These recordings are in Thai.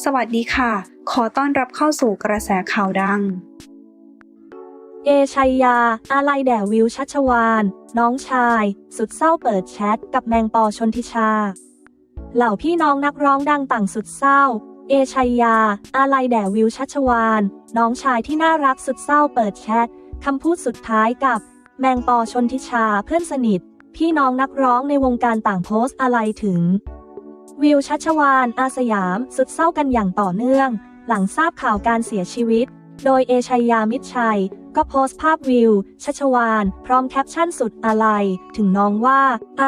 สวัสดีค่ะ ขอต้อนรับเข้าสู่กระแสข่าวดัง เอชัยยา อาลัยแด่วิวชัชวาน น้องชาย สุดเศร้าเปิดแชทกับแมงปอชนทิชา เหล่าพี่น้องนักร้องดังต่างสุดเศร้า เอชัยยา อาลัยแด่วิวชัชวาน น้องชายที่น่ารักสุดเศร้าเปิดแชทคำพูดสุดท้ายกับ แมงปอชนทิชาเพื่อนสนิท พี่น้องนักร้องในวงการต่างโพสต์อาลัยถึง วิวชัชวาน อาสยาม สุดเศร้ากันอย่างต่อเนื่อง หลังทราบข่าวการเสียชีวิต โดยเอชัยยามิตรชัย ก็โพสต์ภาพวิว ชัชวาน พร้อมแคปชั่นสุดอาลัย ถึงน้องว่า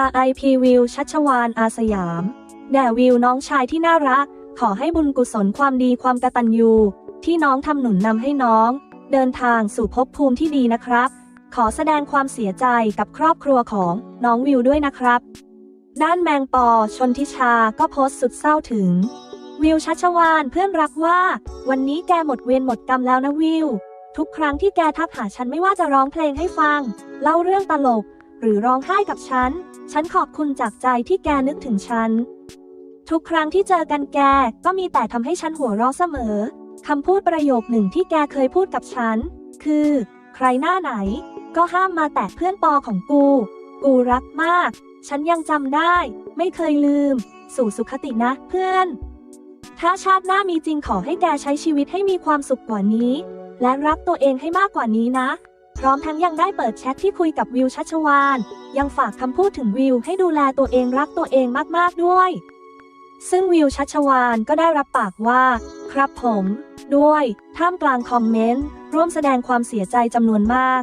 RIP วิว ชัชวาน อาสยาม แด่วิวน้องชายที่น่ารัก ขอให้บุญกุศลความดีความกตัญญู ที่น้องทำหนุนนำให้น้อง เดินทางสู่ภพภูมิที่ดีนะครับ ขอแสดงความเสียใจกับครอบครัวของน้องวิวด้วยนะครับ ด้านแมงปอชนทิชาก็โพสต์สุดเศร้าถึง วิวชัชวานเพื่อนรักว่า วันนี้แกหมดเวรหมดกรรมแล้วนะวิว ทุกครั้งที่แกทักหาฉันไม่ว่าจะร้องเพลงให้ฟัง เล่าเรื่องตลก หรือร้องไห้กับฉัน ฉันขอบคุณจากใจที่แกนึกถึงฉัน ทุกครั้งที่เจอกันแกก็มีแต่ทำให้ฉันหัวเราะเสมอคำพูดประโยคหนึ่งที่แกเคยพูดกับฉัน คือ ใครหน้าไหน ก็ห้ามมาแตะเพื่อนปอของกู กูรักมาก ฉันยังจำได้ ไม่เคยลืม สู่สุขตินะเพื่อน ถ้าชาติหน้ามีจริงขอให้แกใช้ชีวิตให้มีความสุขกว่านี้ และรักตัวเองให้มากกว่านี้นะ พร้อมทั้งยังได้เปิดแชทที่คุยกับวิวชัชวาน ยังฝากคำพูดถึงวิวให้ดูแลตัวเองรักตัวเองมากๆด้วย ซึ่งวิวชัชวานก็ได้รับปากว่า ครับผม ด้วย ท่ามกลางคอมเมนต์ร่วมแสดงความเสียใจจำนวนมาก